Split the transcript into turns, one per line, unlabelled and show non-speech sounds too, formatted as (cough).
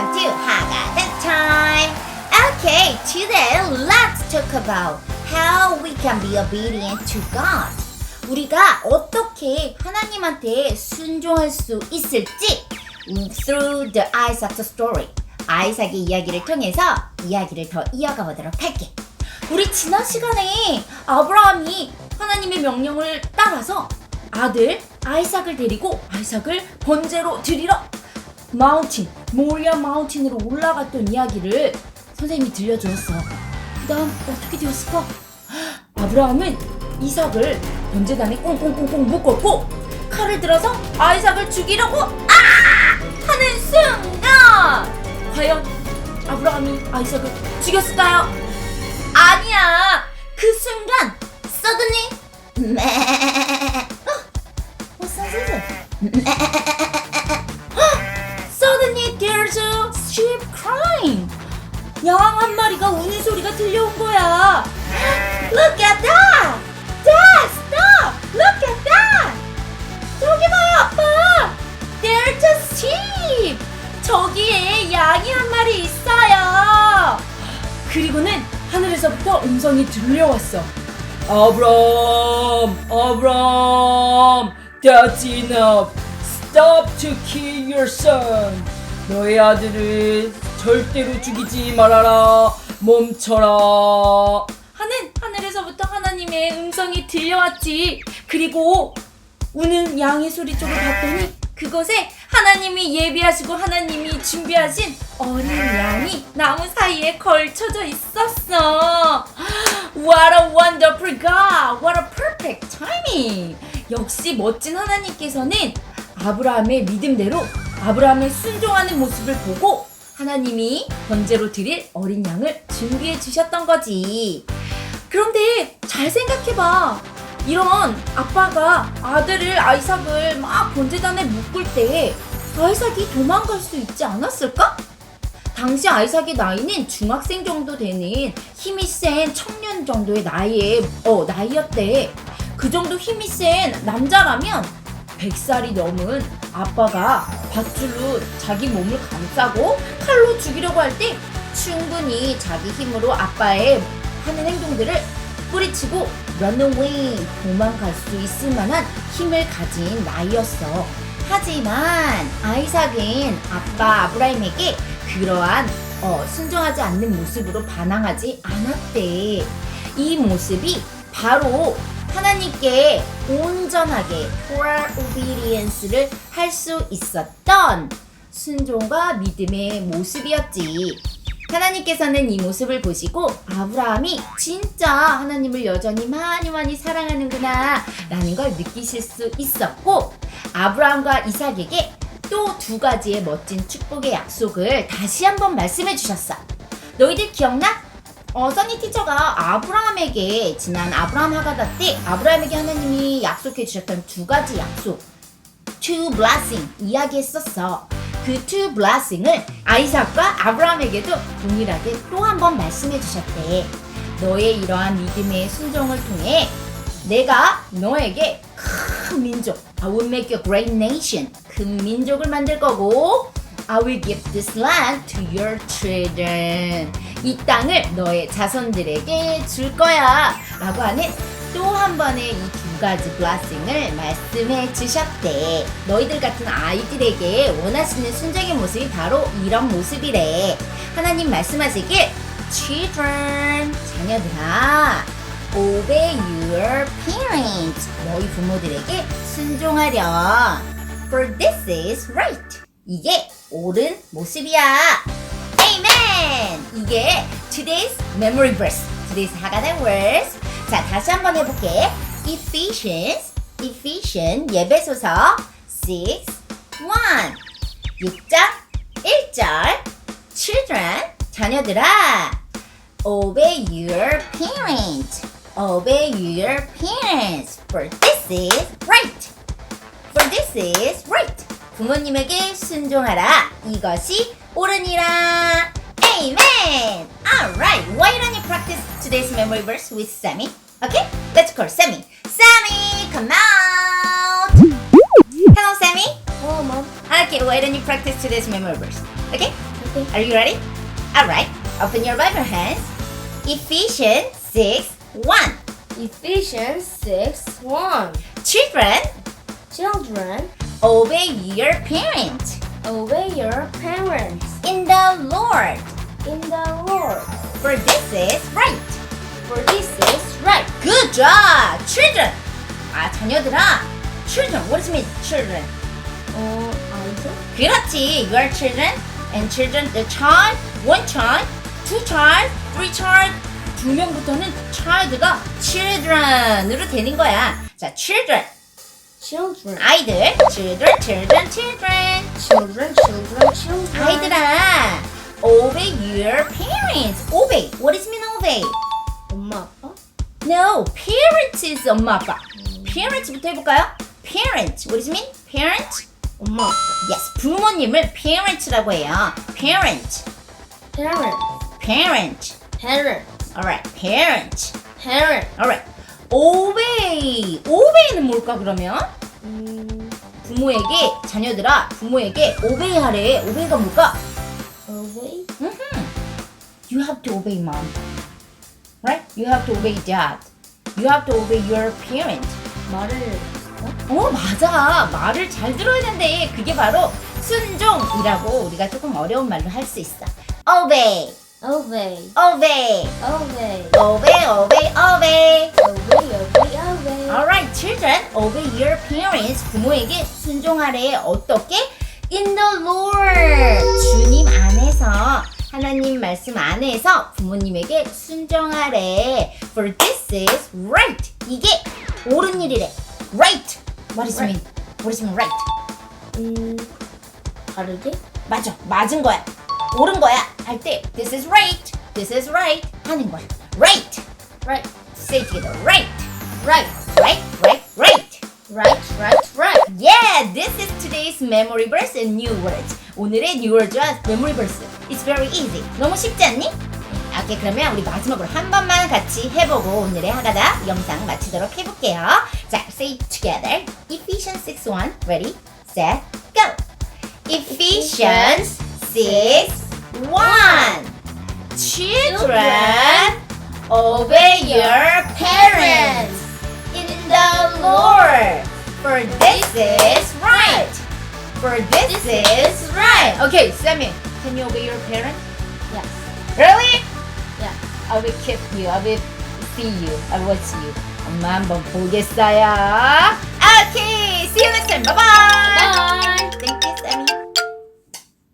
welcome to Haggadah time. Okay, today let's talk about how we can be obedient to God. 우리가 어떻게 하나님한테 순종할 수 있을지 through the Isaac story. 아이삭의 이야기를 통해서 이야기를 더 이어가 보도록 할게. 우리 지난 시간에 아브라함이 하나님의 명령을 따라서 아들 아이삭을 데리고 아이삭을 번제로 드리러 마운틴 모리아 마운틴으로 올라갔던 이야기를 선생님이 들려주었어. 그 다음 어떻게 되었을까? 아브라함은 이삭을 번제단에 꽁꽁꽁꽁 묶었고 칼을 들어서 아이삭을 죽이려고 아! 하는 순간 과연 아브라함이 아이삭을 죽였을까요? 아니야. 그 순간. 어? What (laughs) 그리고는 하늘에서부터 음성이 들려왔어.
아브람, 아브람, that's enough. Stop to kill your son. 너의 아들을 절대로 죽이지 말아라. 멈춰라.
하는 하늘에서부터 하나님의 음성이 들려왔지. 그리고 우는 양의 소리 쪽을 봤더니 그곳에 하나님이 예비하시고 하나님이 준비하신 어린 양이 나무 사이에 걸쳐져 있었어. (gasps) What a wonderful God! What a perfect timing! 역시 멋진 하나님께서는 아브라함의 믿음대로 아브라함의 순종하는 모습을 보고 하나님이 번제로 드릴 어린 양을 준비해 주셨던 거지. 그런데 잘 생각해봐. 이런 아빠가 아들을 아이삭을 막 번제단에 묶을 때 아이삭이 도망갈 수 있지 않았을까? 당시 아이삭의 나이는 중학생 정도 되는 힘이 센 청년 정도의 나이에 어 나이였대. 그 정도 힘이 센 남자라면 100살이 넘은 아빠가 밧줄로 자기 몸을 감싸고 칼로 죽이려고 할 때 충분히 자기 힘으로 아빠의 하는 행동들을 뿌리치고 런어웨이 도망갈 수 있을 만한 힘을 가진 나이였어. 하지만 아이삭은 아빠 아브라임에게 그러한 어, 순종하지 않는 모습으로 반항하지 않았대. 이 모습이 바로 하나님께 온전하게 full obedience를 할 수 있었던 순종과 믿음의 모습이었지. 하나님께서는 이 모습을 보시고 아브라함이 진짜 하나님을 여전히 많이 많이 사랑하는구나 라는 걸 느끼실 수 있었고 아브라함과 이삭에게 또 두 가지의 멋진 축복의 약속을 다시 한번 말씀해 주셨어. 너희들 기억나? 어, 써니 티처가 아브라함에게 지난 아브라함 하가다 때 아브라함에게 하나님이 약속해 주셨던 두 가지 약속 two blessing 이야기했었어. 그 two blessing을 아이삭과 아브라함에게도 동일하게 또 한 번 말씀해 주셨대. 너의 이러한 믿음의 순종을 통해 내가 너에게 큰 민족, I will make a great nation, 큰 민족을 만들 거고, I will give this land to your children. 이 땅을 너의 자손들에게 줄 거야. 라고 하는 또 한 번의 이두 가지 블라싱을 말씀해 주셨대. 너희들 같은 아이들에게 원하시는 순종의 모습이 바로 이런 모습이래. 하나님 말씀하시길, children, 자녀들아, obey your parents. 너희 부모들에게 순종하렴. For this is right. 이게 옳은 모습이야. Amen. 이게 today's memory verse. today's 하가된 verse. 자, 다시 한번 해볼게. Ephesians, Ephesians 예배소서 6, 1. 6장 1절. Children, 자녀들아. Obey your parents. Obey your parents. For this is right. For this is right. 부모님에게 순종하라. 이것이 옳으니라. Amen. Alright. Why don't you practice today's memory verse with Sammy? Okay? Let's call Sammy. Sammy, come out. Hello, Sammy.
Oh, mom.
Okay, why don't you practice today's memory verse? Okay? Okay. Are you ready? Alright. Open your Bible hands. Ephesians 6 1.
Ephesians 6 1.
Children,
Children,
obey your parents
obey your parents
in the Lord,
in the Lord,
for this is right.
for this is right.
Good job, children. 아, 자녀들아. Children, what does it mean, children?
어, 아이들?
그렇지, you are children, and children, the child, one child, two child, three child, 두 명부터는 child가 children으로 되는 거야. 자, children,
Children,
아이들, children, children, children.
children, children, children.
아이들아, obey your parents. Obey, what does it mean obey? No, parents is 엄마 아빠. parents부터 해볼까요? parent, what does it mean? parent?
엄마.
Yes, 부모님을 parents라고 해요. parent,
Parent,
parent.
parent,
Alright, parent.
parent.
Alright, obey. obey는 뭘까 그러면?
음,
부모에게 자녀들아 부모에게 obey하래. obey가 뭘까?
obey?
You have to obey mom. Right? You have to obey dad. You have to obey your parent.
말을
어 맞아 말을 잘 들어야 된대 그게 바로 순종이라고 우리가 조금 어려운 말로 할 수 있어 obey
obey,
obey
obey,
obey obey obey
obey, obey, obey.
alright children obey your parents 부모에게 순종하래 어떻게 in the Lord 주님 안에서 하나님 말씀 안에서 부모님에게 순종하래 for this is right 이게 옳은 일이래 right what it mean what it mean right
음, 다르게?
맞아 맞은 거야 옳은 거야 할 때 this is right this is right 하는 거야 right
Right,
say it together right
right
right right, right, yeah this is today's memory verse and new words 오늘의 new words와 memory verse it's very easy 너무 쉽지 않니? 오케이 그러면 우리 마지막으로 한 번만 같이 해보고 오늘의 하가다 영상 마치도록 해볼게요 자 say together Ephesians 6:1 ready set go Ephesians 6:1 Children obey your parents floor. For this is right. For this is right. Okay, Sammy, can you obey your parent?
Yes.
Really?
Yeah.
I will keep you. I will see you. I will watch you. 한번 보겠어요. Okay. See you next time. Bye bye. Bye. Thank you.